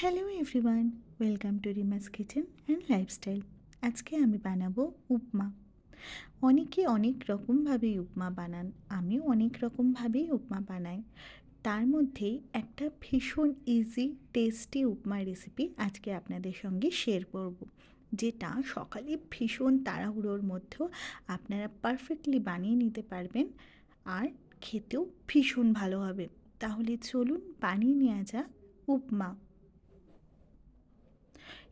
Hello everyone, welcome to Rima's kitchen and lifestyle. আজকে আমি বানাবো উপমা। অনেকে অনেক রকমভাবেই উপমা বানান, আমিও অনেক রকমভাবেই উপমা বানাই। তার মধ্যেই একটা ভীষণ ইজি টেস্টি উপমা রেসিপি আজকে আপনাদের সঙ্গে শেয়ার করব, যেটা সকালে ভীষণ তাড়াহুড়োর মধ্যেও আপনারা পারফেক্টলি বানিয়ে নিতে পারবেন আর খেতেও ভীষণ ভালো হবে। তাহলে চলুন বানিয়ে নেওয়া যাক উপমা।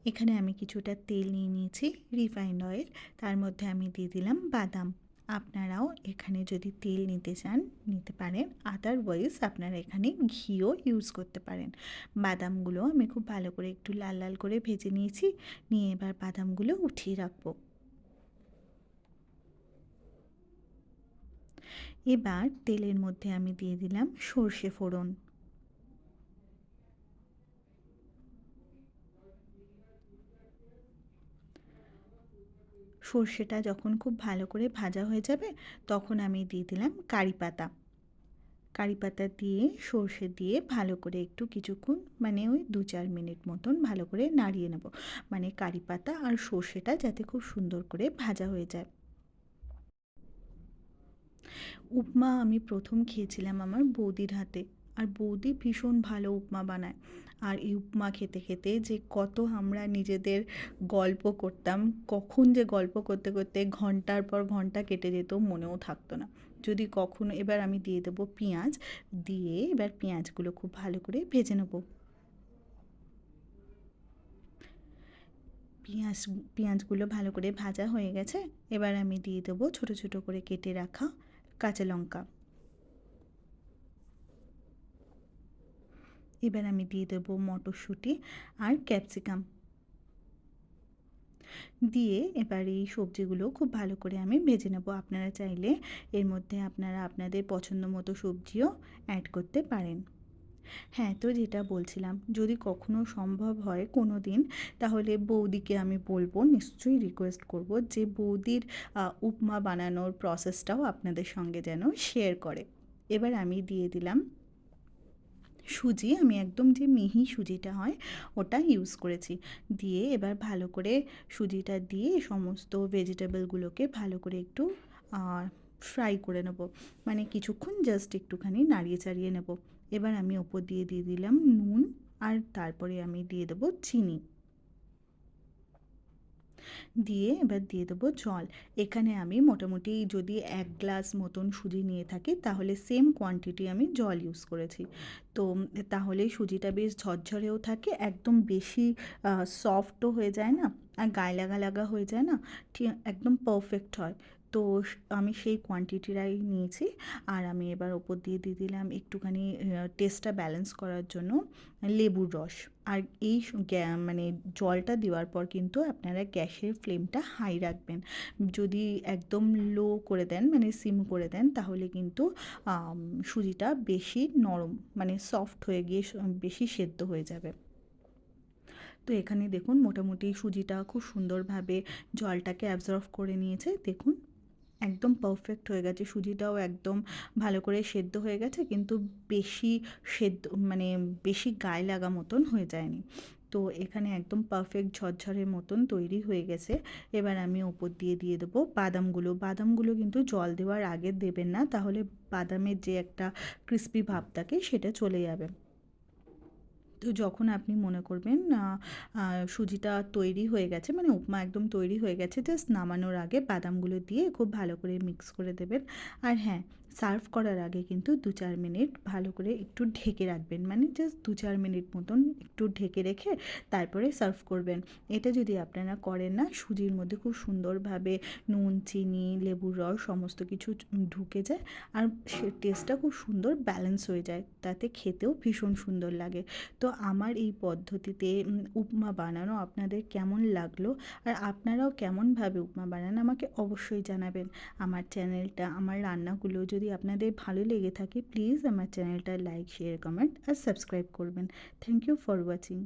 এখানে আমি কিছুটা তেল নিয়ে নিয়েছি রিফাইন্ড অয়েল তার মধ্যে আমি দিয়ে দিলাম বাদাম। আপনারাও এখানে যদি তেল নিতে চান, নিতে পারেন। আদারওয়াইজ আপনারা এখানে ঘিও ইউজ করতে পারেন। বাদামগুলো আমি খুব ভালো করে একটু লাল লাল করে ভেজে নিয়েছি, নিয়ে এবার বাদামগুলো উঠিয়ে রাখব। এবার তেলের মধ্যে আমি দিয়ে দিলাম সর্ষে ফোড়ন। সর্ষেটা যখন খুব ভালো করে ভাজা হয়ে যাবে, তখন আমি দিয়ে দিলাম কারি পাতা। কারি পাতা দিয়ে, সর্ষে দিয়ে ভালো করে একটু কিছুক্ষণ মানে ওই দু চার মিনিট মতন ভালো করে নাড়িয়ে নেব। মানে কারি পাতা আর সর্ষেটা যাতে খুব সুন্দর করে ভাজা হয়ে যায়। উপমা আমি প্রথম খেয়েছিলাম আমার বৌদির হাতে। আর বৌদি ভীষণ ভালো উপমা বানায়। আর এই উপমা খেতে খেতে যে কত আমরা নিজেদের গল্প করতাম, কখন যে গল্প করতে করতে ঘণ্টার পর ঘণ্টা কেটে যেত, মনেও থাকতো না। যদি কখনো এবার আমি দিয়ে দেবো পেঁয়াজ, দিয়ে এবার পেঁয়াজগুলো খুব ভালো করে ভেজে নেব। পেঁয়াজ, পেঁয়াজগুলো ভালো করে ভাজা হয়ে গেছে। এবার আমি দিয়ে দেবো ছোটো ছোটো করে কেটে রাখা কাঁচা লঙ্কা। এবার আমি দিয়ে দেবো মটরশুঁটি আর ক্যাপসিকাম। দিয়ে এবার এই সবজিগুলো খুব ভালো করে আমি ভেজে নেব। আপনারা চাইলে এর মধ্যে আপনারা আপনাদের পছন্দ মতো সবজিও অ্যাড করতে পারেন। হ্যাঁ তো যেটা বলছিলাম, যদি কখনো সম্ভব হয় কোনো দিন তাহলে বৌদিকে আমি বলব, নিশ্চয়ই রিকোয়েস্ট করব যে বৌদির উপমা বানানোর প্রসেসটাও আপনাদের সঙ্গে যেন শেয়ার করে। এবার আমি দিয়ে দিলাম সুজি, আমি একদম যে মিহি সুজিটা হয়, ওটা ইউজ করেছি। দিয়ে এবার ভালো করে সুজিটা দিয়ে সমস্ত ভেজিটেবলগুলোকে ভালো করে একটু ফ্রাই করে নেব। মানে কিছুক্ষণ জাস্ট একটুখানি নাড়িয়ে চাড়িয়ে নেব। এবার আমি ওপর দিয়ে দিয়ে দিলাম নুন, আর তারপরে আমি দিয়ে দেবো চিনি। দিয়ে এবার দিয়ে দেবো জল। এখানে আমি মোটামুটি যদি এক গ্লাস মতন সুজি নিয়ে থাকি, তাহলে সেম কোয়ান্টিটি আমি জল ইউজ করেছি। তো তাহলে সুজিটা বেশ ঝরঝরেও থাকে, একদম বেশি সফটও হয়ে যায় না, আর গায়ে লাগা লাগা হয়ে যায় না, ঠিক, একদম পারফেক্ট হয়। তো আমি সেই কোয়ান্টিটিটাই নিয়েছি। আর আমি এবার ওপর দিয়ে দিয়ে দিলাম একটুখানি টেস্টটা ব্যালেন্স করার জন্য লেবুর রস। আর এই মানে জলটা দেওয়ার পর কিন্তু আপনারা গ্যাসের ফ্লেমটা হাই রাখবেন। যদি একদম লো করে দেন মানে সিম করে দেন, তাহলে কিন্তু সুজিটা বেশি নরম মানে সফট হয়ে গিয়ে বেশি সেদ্ধ হয়ে যাবে। তো এখানে দেখুন মোটামুটি সুজিটা খুব সুন্দরভাবে জলটাকে অ্যাবজর্ভ করে নিয়েছে। দেখুন একদম পারফেক্ট হয়ে গেছে। সুজিটাও একদম ভালো করে সেদ্ধ হয়ে গেছে, কিন্তু বেশি সেদ্ধ মানে বেশি গায়ে লাগা মতন হয়ে যায়নি। তো এখানে একদম পারফেক্ট ঝরঝরের মতন তৈরি হয়ে গেছে। এবার আমি ওপর দিয়ে দিয়ে দেবো বাদামগুলো। বাদামগুলো কিন্তু জল দেওয়ার আগে দেবেন না, তাহলে বাদামের যে একটা ক্রিস্পি ভাব থাকে সেটা চলে যাবে। তো যখন আপনি মনে করবেন সুজিটা তৈরি হয়ে গেছে মানে উপমা একদম তৈরি হয়ে গেছে জাস্ট নামানোর আগে বাদামগুলো দিয়ে খুব ভালো করে মিক্স করে দেবেন। আর হ্যাঁ সার্ভ করার আগে কিন্তু দু চার মিনিট ভালো করে একটু ঢেকে রাখবেন। মানে জাস্ট দু চার মিনিট মতন একটু ঢেকে রেখে তারপরে সার্ভ করবেন। এটা যদি আপনারা করেন না, সুজির মধ্যে খুব সুন্দরভাবে নুন, চিনি, লেবুর রস সমস্ত কিছু ঢুকে যায় আর সে টেস্টটা খুব সুন্দর ব্যালেন্স হয়ে যায়। তাতে খেতেও ভীষণ সুন্দর লাগে। তো আমার এই পদ্ধতিতে উপমা বানানো আপনাদের কেমন লাগল আর আপনারাও কেমনভাবে উপমা বানান আমাকে অবশ্যই জানাবেন। আমার চ্যানেলটা আমার রান্নাগুলো যদি আপনাদের ভালো লেগে থাকে প্লিজ আমার চ্যানেলটা লাইক শেয়ার কমেন্ট আর সাবস্ক্রাইব করবেন। Thank you for watching